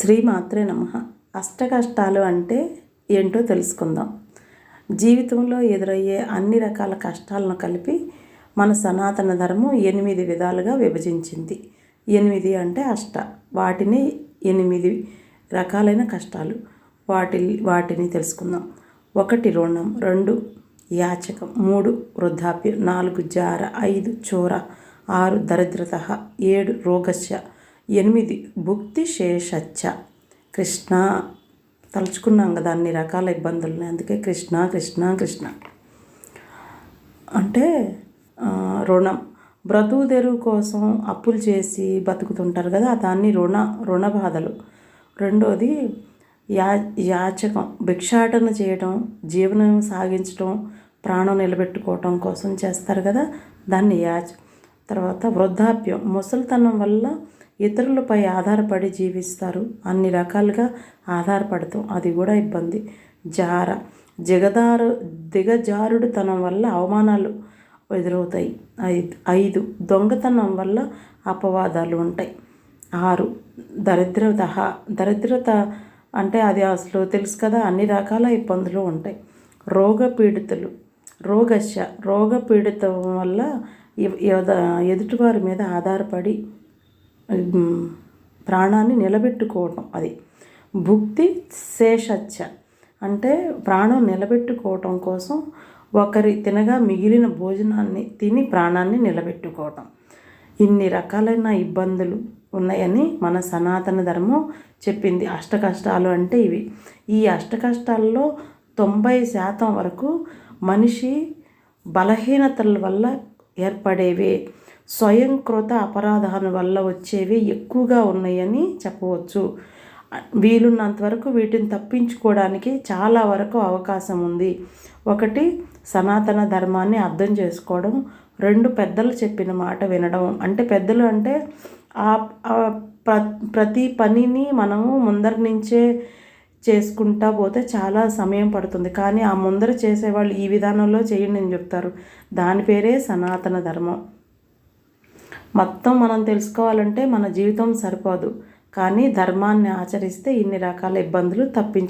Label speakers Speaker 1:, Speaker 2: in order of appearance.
Speaker 1: శ్రీమాత్రే నమ. అష్ట కష్టాలు అంటే ఏంటో తెలుసుకుందాం. జీవితంలో ఎదురయ్యే అన్ని రకాల కష్టాలను కలిపి మన సనాతన ధర్మం ఎనిమిది విధాలుగా విభజించింది. ఎనిమిది అంటే అష్ట. వాటిని ఎనిమిది రకాలైన కష్టాలు. వాటి వాటిని తెలుసుకుందాం. ఒకటి రుణం రెండు యాచకం మూడు వృద్ధాప్యం నాలుగు జార ఐదు చోర ఆరు దరిద్రత ఏడు రోగస్య ఎనిమిది. భుక్తి శేషచ్చ. కృష్ణ. తలుచుకున్నాం కదా అన్ని రకాల ఇబ్బందులని. అందుకే కృష్ణ కృష్ణ కృష్ణ. అంటే రుణం. బ్రతుకుదెరువు కోసం అప్పులు చేసి బతుకుతుంటారు కదా దాన్ని రుణ రుణ బాధలు. రెండోది యా యాచకం. భిక్షాటన చేయడం జీవనం సాగించడం ప్రాణం నిలబెట్టుకోవటం కోసం చేస్తారు కదా దాన్ని యాచ తర్వాత వృద్ధాప్యం ముసలితనం వల్ల ఇతరులపై ఆధారపడి జీవిస్తారు. అన్ని రకాలుగా ఆధారపడతాం. అది కూడా ఇబ్బంది. జార జగదారు దిగజారుడుతనం వల్ల అవమానాలు ఎదురవుతాయి. ఐదు ఐదు దొంగతనం వల్ల అపవాదాలు ఉంటాయి. ఆరు దరిద్రత దరిద్రత అంటే అది అసలు తెలుసు కదా అన్ని రకాల ఇబ్బందులు ఉంటాయి. రోగపీడితులు రోగశ రోగపీడితం వల్ల ఎదుటివారి మీద ఆధారపడి ప్రాణాన్ని నిలబెట్టుకోవటం అది. భుక్తి శేషచ్చ అంటే ప్రాణం నిలబెట్టుకోవటం కోసం ఒకరి తినగా మిగిలిన భోజనాన్ని తిని ప్రాణాన్ని నిలబెట్టుకోవటం. ఇన్ని రకాలైన ఇబ్బందులు ఉన్నాయని మన సనాతన ధర్మం చెప్పింది. అష్ట కష్టాలు అంటే ఇవి. ఈ అష్టకష్టాల్లో తొంభై శాతం వరకు మనిషి బలహీనతల వల్ల ఏర్పడేవే. స్వయంకృత అపరాధాల వల్ల వచ్చేవి ఎక్కువగా ఉన్నాయని చెప్పవచ్చు. వీలున్నంత వరకు వీటిని తప్పించుకోవడానికి చాలా వరకు అవకాశం ఉంది. ఒకటి సనాతన ధర్మాన్ని అర్థం చేసుకోవడం. రెండు పెద్దలు చెప్పిన మాట వినడం. అంటే పెద్దలు అంటే ఆ ప్రతి పనిని మనము ముందర నుంచే చేసుకుంటా పోతే చాలా సమయం పడుతుంది. కానీ ఆ ముందర చేసేవాళ్ళు ఈ విధానంలో చేయండి అని చెప్తారు. దాని పేరే సనాతన ధర్మం. మొత్తం మనం తెలుసుకోవాలంటే మన జీవితం సరిపోదు. కానీ ధర్మాన్ని ఆచరిస్తే ఇన్ని రకాల ఇబ్బందులు తప్పించు